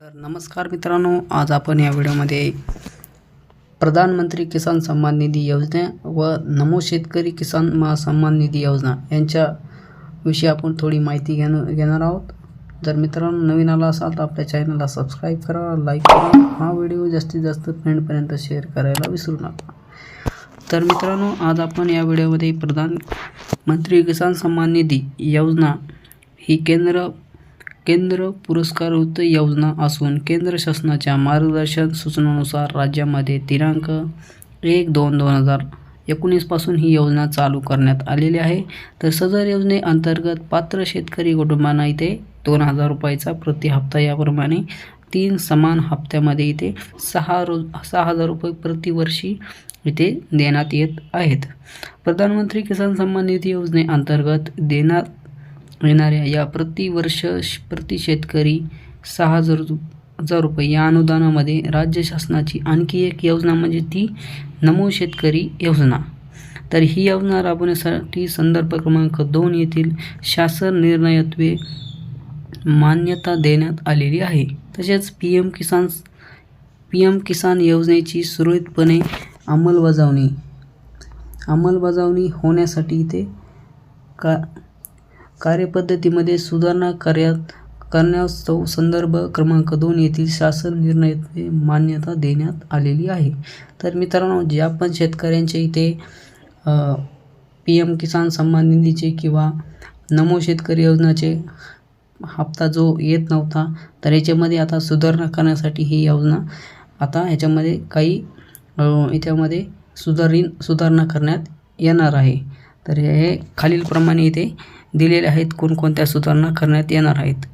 तर नमस्कार मित्रांनो आज आपण या व्हिडिओमध्ये प्रधानमंत्री किसान सन्मान निधी योजना व नमो शेतकरी किसान मा सन्मान निधी योजना यांच्या विषयी आपण थोडी माहिती घेणं घेणार आहोत. जर मित्रांनो नवीन आला असाल तर आपल्या चॅनलला सबस्क्राईब करा लाईक करा. हा व्हिडिओ जास्तीत जास्त फ्रेंडपर्यंत शेअर करायला विसरू नका. तर मित्रांनो आज आपण या व्हिडिओमध्ये प्रधानमंत्री किसान सन्मान निधी योजना ही केंद्र केंद्र पुरस्कारयुक्त योजना असून केंद्र शासनाच्या मार्गदर्शन सूचनानुसार राज्यामध्ये दिनांक एक दोन दोन हजार एकोणीसपासून ही योजना चालू करण्यात आलेली आहे. तर सदर योजनेअंतर्गत पात्र शेतकरी कुटुंबांना इथे दोन हजार रुपयाचा प्रति हप्ता याप्रमाणे तीन समान हप्त्यामध्ये इथे सहा रोज सहा हजार रुपये प्रतिवर्षी इथे देण्यात येत आहेत. प्रधानमंत्री किसान सन्मान निधी योजनेअंतर्गत देण्यात मिळणाऱ्या या प्रतिवर्ष प्रति शेतकरी सहा हजार रु- हजार रुपये या अनुदानामध्ये राज्य शासनाची आणखी एक योजना म्हणजे ती नमो शेतकरी योजना. तर ही योजना राबवण्यासाठी संदर्भ क्रमांक दोन येथील शासन निर्णयत्वे मान्यता देण्यात आलेली आहे. तसेच P M Kisan P M Kisan योजनेची सुरळीतपणे अंमलबजावणी अंमलबजावणी होण्यासाठी इथे का कार्यपद्धतीमध्ये सुधारणा कार्यात करण्यास्तव संदर्भ क्रमांक दोन येथील शासन निर्णय मान्यता देण्यात आलेली आहे. तर मित्रांनो जे आपण शेतकऱ्यांचे इथे पी एम किसान सन्मान निधीचे किंवा नमो शेतकरी योजनाचे हप्ता जो येत नव्हता तर याच्यामध्ये आता सुधारणा करण्यासाठी ही योजना आता ह्याच्यामध्ये काही याच्यामध्ये सुधारिन सुधारणा करण्यात येणार आहे. तर हे खालीलप्रमाणे इथे दिलेले आहेत. कोणकोणत्या सुधारणा करण्यात येणार आहेत?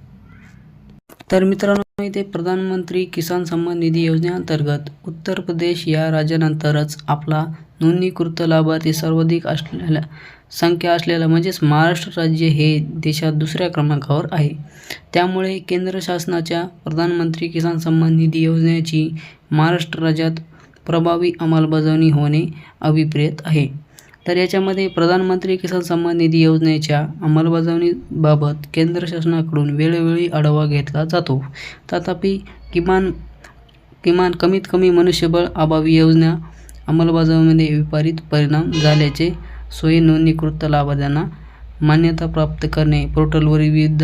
तर मित्रांनो इथे प्रधानमंत्री किसान सन्मान निधी योजनेअंतर्गत उत्तर प्रदेश या राज्यानंतरच आपला नोंदणीकृत लाभार्थी सर्वाधिक असलेल्या संख्या असलेला म्हणजेच महाराष्ट्र राज्य हे देशात दुसऱ्या क्रमांकावर आहे. त्यामुळे केंद्र शासनाच्या प्रधानमंत्री किसान सन्मान निधी योजनेची महाराष्ट्र राज्यात प्रभावी अंमलबजावणी होणे अभिप्रेत आहे. तर याच्यामध्ये प्रधानमंत्री किसान सन्मान निधी योजनेच्या अंमलबजावणीबाबत केंद्र शासनाकडून वेळोवेळी आढावा घेतला जातो. तथापि किमान किमान कमीत कमी मनुष्यबळ अभावी योजना अंमलबजावणीमध्ये विपरीत परिणाम झाल्याचे सोयी नोंदणीकृत लाभार्थ्यांना मान्यता प्राप्त करणे पोर्टलवरील विविध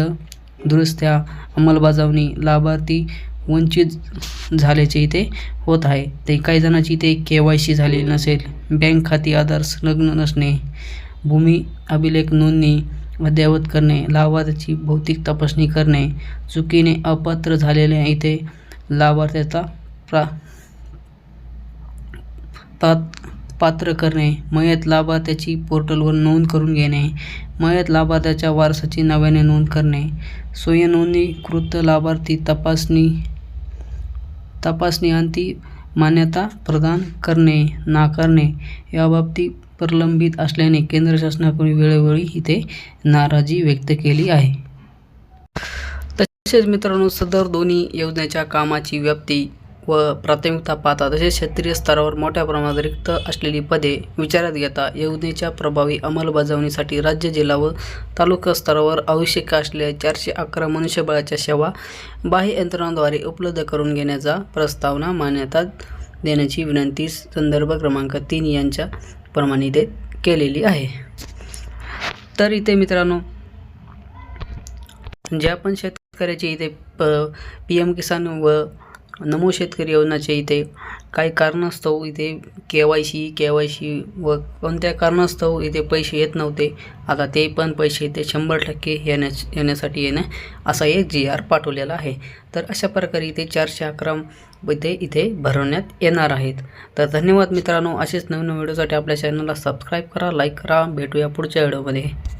दुरुस्त्या अंमलबजावणी लाभार्थी वंचित झाल्याचे इथे होत आहे. ते काही जणांची इथे के वाय सी झालेली नसेल. बँक खाती आधार संलग्न नसणे भूमी अभिलेख नोंदणी अद्ययावत करणे लाभार्थ्याची भौतिक तपासणी करणे चुकीने अपात्र झालेल्या इथे लाभार्थ्याचा प्रा पात पात्र करणे मयत लाभार्थ्याची पोर्टलवर नोंद करून घेणे मयत लाभार्थ्याच्या वारसाची नव्याने नोंद करणे स्वयंनोंदणीकृत लाभार्थी तपासणी तपासणी अंती मान्यता प्रदान करणे नाकारणे याबाबतीत प्रलंबित असल्याने केंद्र शासनाकडून वेळोवेळी इथे नाराजी व्यक्त केली आहे. तसेच मित्रांनो सदर दोन्ही योजनेच्या कामाची व्याप्ती व प्राथमिकता पाहता तसेच क्षेत्रीय स्तरावर मोठ्या प्रमाणात रिक्त असलेली पदे विचारात घेता योजनेच्या प्रभावी अंमलबजावणीसाठी राज्य जिल्हा व तालुका स्तरावर आवश्यक असलेल्या चारशे अकरा मनुष्यबळाच्या सेवा बाह्य यंत्रणांद्वारे उपलब्ध करून घेण्याचा प्रस्तावना मान्यता देण्याची विनंती संदर्भ क्रमांक तीन यांच्या प्रमाणे देत केलेली आहे. तर इथे मित्रांनो ज्या पण शेतकऱ्याचे इथे प पी एम किसान व नमो शेतकरी योजनाचे इथे काही कारणास्तव इथे K Y C K Y C व कोणत्या कारणास्तव इथे पैसे येत नव्हते. आता ते पण पैसे इथे शंभर टक्के येण्या येण्यासाठी येणं असा एक जी आर पाठवलेला आहे. तर अशा प्रकारे इथे चारशे अकरा इथे इथे भरवण्यात येणार आहेत. तर धन्यवाद मित्रांनो. असेच नवीन व्हिडिओसाठी आपल्या चॅनलला सबस्क्राईब करा लाईक करा. भेटूया पुढच्या व्हिडिओमध्ये.